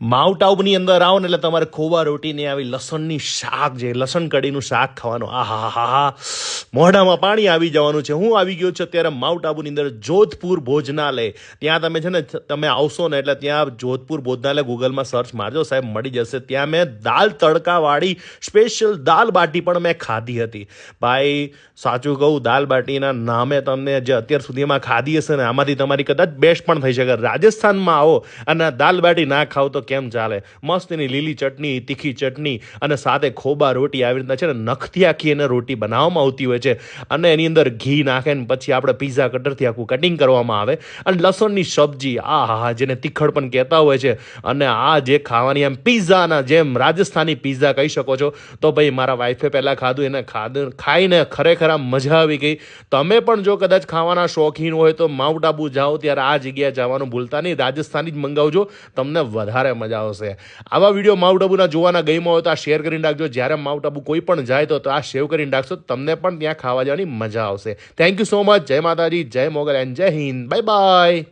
Mount આબુની અંદર આવો ને એટલે તમારે ખોવા રોટીને આવી લસણની શાક જે લસણ કઢીનું શાક ખાવાનું. આ હા હા હા મોઢામાં પાણી આવી જવાનું છે. હું આવી ગયો છું અત્યારે માઉન્ટ આબુની અંદર જોધપુર ભોજનાલય. ત્યાં તમે છે ને, તમે આવશો ને એટલે ત્યાં જોધપુર ભોજનાલય ગૂગલમાં સર્ચ મારજો, સાહેબ, મળી જશે. ત્યાં મેં દાલ તડકાવાળી સ્પેશિયલ દાલ બાટી પણ મેં ખાધી હતી. ભાઈ, સાચું કહું, દાલ બાટીના નામે તમને જે અત્યાર સુધીમાં ખાધી હશે ને, આમાંથી તમારી કદાચ બેસ્ટ પણ થઈ શકે. રાજસ્થાનમાં આવો અને દાલ બાટી ના ખાવ તો કેમ ચાલે? મસ્ત એની લીલી ચટણી, તીખી ચટણી અને સાથે ખોબા રોટી આવી રીતના છે ને નખથી આખી એને રોટી બનાવવામાં આવતી હોય છે. અને એની અંદર ઘી નાખે ને પછી આપણે પીઝા કટરથી આખું કટિંગ કરવામાં આવે. અને લસણની સબ્જી આ હા જેને તીખડ પણ કહેતા હોય છે. અને આ જે ખાવાની એમ પીઝાના જેમ રાજસ્થાની પીઝા કહી શકો છો. તો ભાઈ, મારા વાઈફે પહેલાં ખાધું, એને ખાધું ખાઈને ખરેખર આમ મજા આવી ગઈ. તમે પણ જો કદાચ ખાવાના શોખીન હોય તો માઉન્ટ આબુ જાઓ, ત્યારે આ જગ્યાએ જવાનું ભૂલતા નહીં. રાજસ્થાની જ મંગાવજો, તમને વધારે મજા આવશે. આવા વીડિયો માઉન્ટ આબુના જોવાના ગઈમાં હોય તો આ શેર કરીને રાખજો જ્યારે માઉન્ટ આબુ કોઈ પણ જાય તો આ સેવ કરીને રાખશો તમને પણ ખાવા જવાની મજા આવશે. થેન્ક યુ સો મચ જય માતાજી. જય મોગલ એન્ડ જય હિન્દ. Bye bye